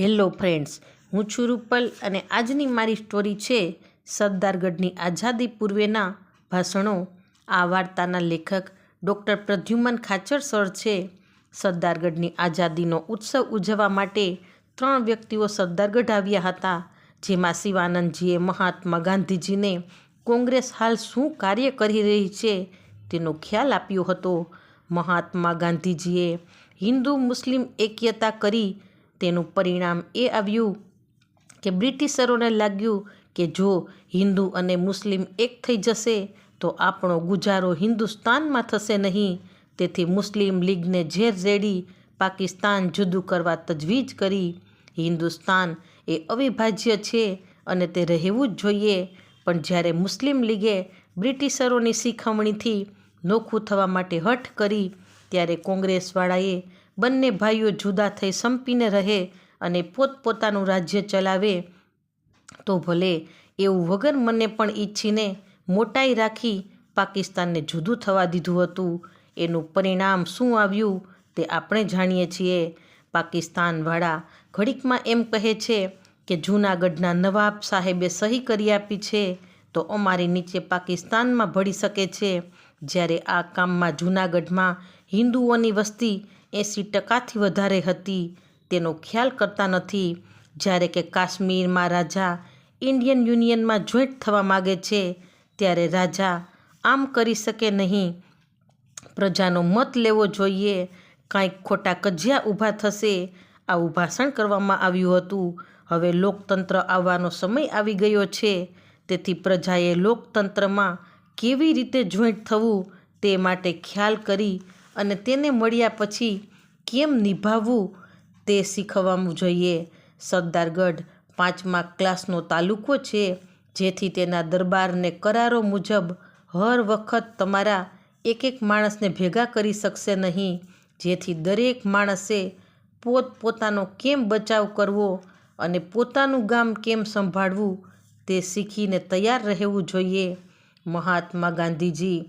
Hello friends, હું છું રૂપલ અને આજની મારી સ્ટોરી છે સરદારગઢની આઝાદી પૂર્વેના ભાષણો. આ વાર્તાના લેખક ડૉક્ટર પ્રદ્યુમન ખાચર સર છે. સરદારગઢની આઝાદીનો ઉત્સવ ઉજવવા માટે ત્રણ વ્યક્તિઓ સરદારગઢ આવ્યા હતા, જેમાં શિવાનંદજીએ મહાત્મા ગાંધીજીને કોંગ્રેસ હાલ શું કાર્ય કરી રહી છે તેનો ખ્યાલ આપ્યો હતો. મહાત્મા ગાંધીજીએ હિન્દુ મુસ્લિમ એક્યતા કરી તેનું પરિણામ એ આવ્યું કે બ્રિટિશરોને લાગ્યું કે જો હિન્દુ અને મુસ્લિમ એક થઈ જશે, તો આપણો ગુજારો હિન્દુસ્તાનમાં થશે નહીં. તેથી મુસ્લિમ લીગને ઝેર રેડી પાકિસ્તાન જુદું કરવા તજવીજ કરી. હિન્દુસ્તાન એ અવિભાજ્ય છે અને તે રહેવું જ જોઈએ. પણ જ્યારે મુસ્લિમ લીગે બ્રિટિશરોની શીખવણીથી નોખું થવા માટે હઠ કરી, ત્યારે કોંગ્રેસવાળાએ બંને ભાઈઓ જુદા થઈ સંપીને રહે અને પોતપોતાનું રાજ્ય ચલાવે, તો ભલે એવું વગર મને પણ ઈચ્છીને મોટાઈ રાખી પાકિસ્તાનને જુદું થવા દીધું હતું. એનું પરિણામ શું આવ્યું તે આપણે જાણીએ છીએ. પાકિસ્તાનવાળા ઘડીકમાં એમ કહે છે કે જૂનાગઢના નવાબ સાહેબે સહી કરી આપી છે તો અમારી નીચે પાકિસ્તાનમાં ભળી શકે છે. જ્યારે આ કામમાં જૂનાગઢમાં હિન્દુઓની વસ્તી એંસી ટકાથી વધારે હતી. તેનો ખ્યાલ કરતા નથી. જ્યારે કે કાશ્મીરમાં રાજા ઇન્ડિયન યુનિયનમાં જોઈન્ટ થવા માગે છે, ત્યારે રાજા આમ કરી શકે નહીં. પ્રજાનો મત લેવો જોઈએ. કાંઈક ખોટા કજિયા ઊભા થશે. આવું ભાષણ કરવામાં આવ્યું હતું. હવે લોકતંત્ર આવવાનો સમય આવી ગયો છે. તેથી પ્રજાએ લોકતંત્રમાં કેવી રીતે જોઈન્ટ થવું તે માટે ખ્યાલ કરી અને તેને મળ્યા પછી કેમ નિભાવવું તે શીખવવું જોઈએ. સરદારગઢ પાંચમા ક્લાસનો તાલુકો છે, જેથી તેના દરબારને કરારો મુજબ હર વખત તમારા એક એક માણસને ભેગા કરી શકશે નહીં, જેથી દરેક માણસે પોત પોતાનો કેમ બચાવ કરવો અને પોતાનું ગામ કેમ સંભાળવું તે શીખીને તૈયાર રહેવું જોઈએ. મહાત્મા ગાંધીજી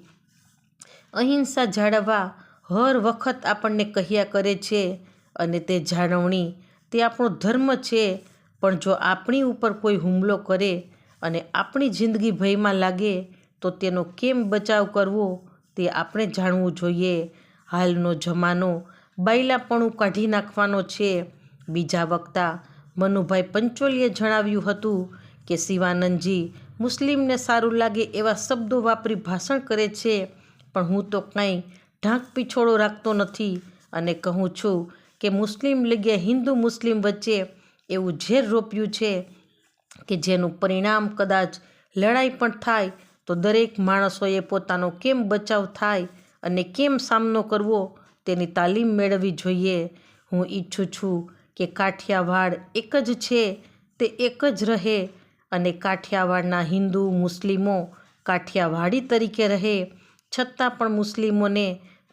અહિંસા જાળવવા હર વખત આપણને કહ્યા કરે છે અને તે જાળવણી તે આપણો ધર્મ છે. પણ જો આપણી ઉપર કોઈ હુમલો કરે અને આપણી જિંદગી ભયમાં લાગે, તો તેનો કેમ બચાવ કરવો તે આપણે જાણવું જોઈએ. હાલનો જમાનો બાયલાપણું કાઢી નાખવાનો છે. બીજા વક્તા મનુભાઈ પંચોલીએ જણાવ્યું હતું કે શિવાનંદજી મુસ્લિમને સારું લાગે એવા શબ્દો વાપરી ભાષણ કરે છે. પણ હું તો કાંઈ ઢાંક પીછોડો રાખતો નથી અને કહું છું કે મુસ્લિમ લીગે હિન્દુ મુસ્લિમ વચ્ચે એવું ઝેર રોપ્યું છે કે જેનું પરિણામ કદાચ લડાઈ પણ થાય, તો દરેક માણસોએ પોતાનો કેમ બચાવ થાય અને કેમ સામનો કરવો તેની તાલીમ મેળવવી જોઈએ. હું ઈચ્છું છું કે કાઠિયાવાડ એક જ છે, તે એક જ રહે અને કાઠિયાવાડના હિન્દુ મુસ્લિમો કાઠિયાવાડી તરીકે રહે, છતાં પણ મુસ્લિમોને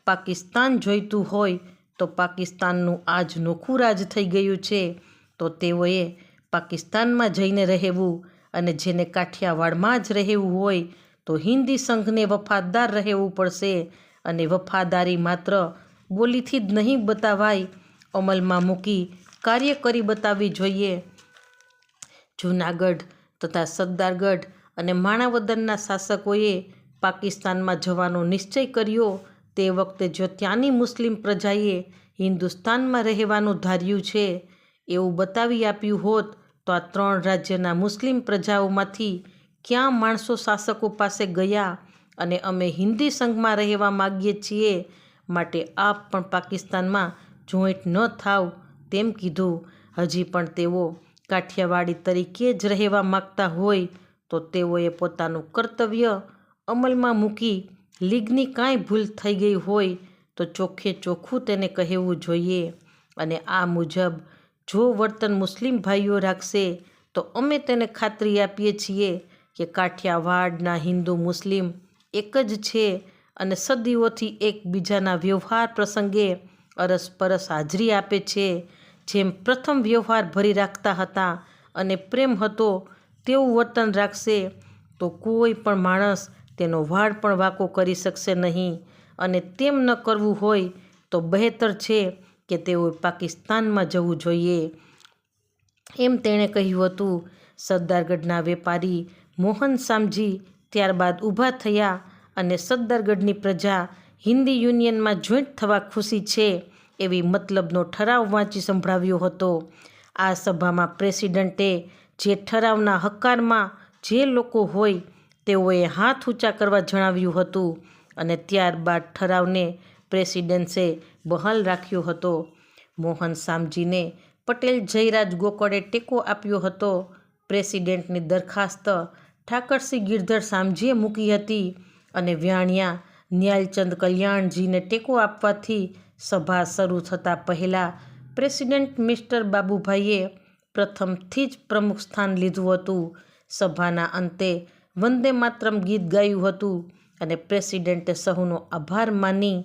પાકિસ્તાન જોઈતું હોય તો પાકિસ્તાનનું આજ નોખું રાજ થઈ ગયું છે. તો તેઓએ પાકિસ્તાનમાં જઈને રહેવું અને જેને કાઠિયાવાડમાં જ રહેવું હોય તો હિન્દી સંઘને વફાદાર રહેવું પડશે અને વફાદારી માત્ર બોલીથી જ નહીં બતાવાય, અમલમાં મૂકી કાર્ય કરી બતાવવી જોઈએ. જૂનાગઢ તથા સરદારગઢ અને માણાવદરના શાસકોએ પાકિસ્તાનમાં જવાનો નિશ્ચય કર્યો તે વખતે જો ત્યાંની મુસ્લિમ પ્રજાએ હિન્દુસ્તાનમાં રહેવાનું ધાર્યું છે એવું બતાવી આપ્યું હોત, તો આ ત્રણ રાજ્યના મુસ્લિમ પ્રજાઓમાંથી ક્યાં માણસો શાસકો પાસે ગયા અને અમે હિન્દી સંઘમાં રહેવા માગીએ છીએ માટે આપ પણ પાકિસ્તાનમાં જોઈન્ટ ન થાવ તેમ કીધું. હજી પણ તેઓ કાઠિયાવાડી તરીકે જ રહેવા માગતા હોય તો તેઓએ પોતાનું કર્તવ્ય અમલમાં મૂકી લીગની કાંઈ ભૂલ થઈ ગઈ હોય તો ચોખ્ખે ચોખ્ખું તેને કહેવું જોઈએ. અને આ મુજબ, જો વર્તન મુસ્લિમ ભાઈઓ રાખશે, તો અમે તેને ખાતરી આપીએ છીએ કે કાઠિયાવાડના હિન્દુ મુસ્લિમ એક જ છે અને સદીઓથી એકબીજાના વ્યવહાર પ્રસંગે અરસપરસ હાજરી આપે છે. જેમ પ્રથમ વ્યવહાર ભરી રાખતા હતા અને પ્રેમ હતો, તેવું વર્તન રાખશે, તો કોઈ પણ માણસ તેનો વાળ પણ વાંકો કરી શકશે નહીં અને તેમ ન કરવું હોય તો બહેતર છે કે તેઓએ પાકિસ્તાનમાં જવું જોઈએ. એમ તેણે કહ્યું હતું. સરદારગઢના વેપારી મોહન શામજી ત્યારબાદ ઊભા થયા અને સરદારગઢની પ્રજા હિન્દી યુનિયનમાં જોઈન્ટ થવા ખુશી છે એવી મતલબનો ઠરાવ વાંચી સંભળાવ્યો હતો. આ સભામાં પ્રેસિડન્ટે જે ઠરાવના હકારમાં જે લોકો હોય તેઓએ હાથ ઊંચા કરવા જણાવ્યું હતું અને ત્યારબાદ ઠરાવને પ્રેસિડેન્સે બહાલ રાખ્યો હતો. મોહન શામજીને પટેલ જયરાજ ગોકળે ટેકો આપ્યો હતો. પ્રેસિડેન્ટની દરખાસ્ત ઠાકરસિંહ ગિરધર શામજીએ મૂકી હતી અને વ્યાણિયા ન્યાલચંદ કલ્યાણજીને ટેકો આપવાથી સભા શરૂ થતાં પહેલાં પ્રેસિડેન્ટ મિસ્ટર બાબુભાઈએ પ્રથમથી જ પ્રમુખ સ્થાન લીધું હતું. સભાના અંતે વંદે માતરમ ગીત ગાયું હતું અને પ્રેસિડેન્ટે સહુનો આભાર માની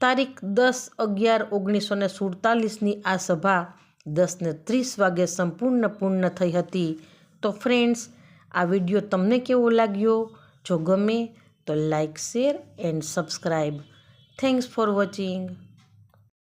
તારીખ દસ અગિયાર ઓગણીસો ને સુડતાલીસની આ સભા દસને ત્રીસ વાગે સંપૂર્ણ પૂર્ણ થઈ હતી. તો ફ્રેન્ડ્સ આ વીડિયો તમને કેવો લાગ્યો? જો ગમે તો like share and subscribe thanks for watching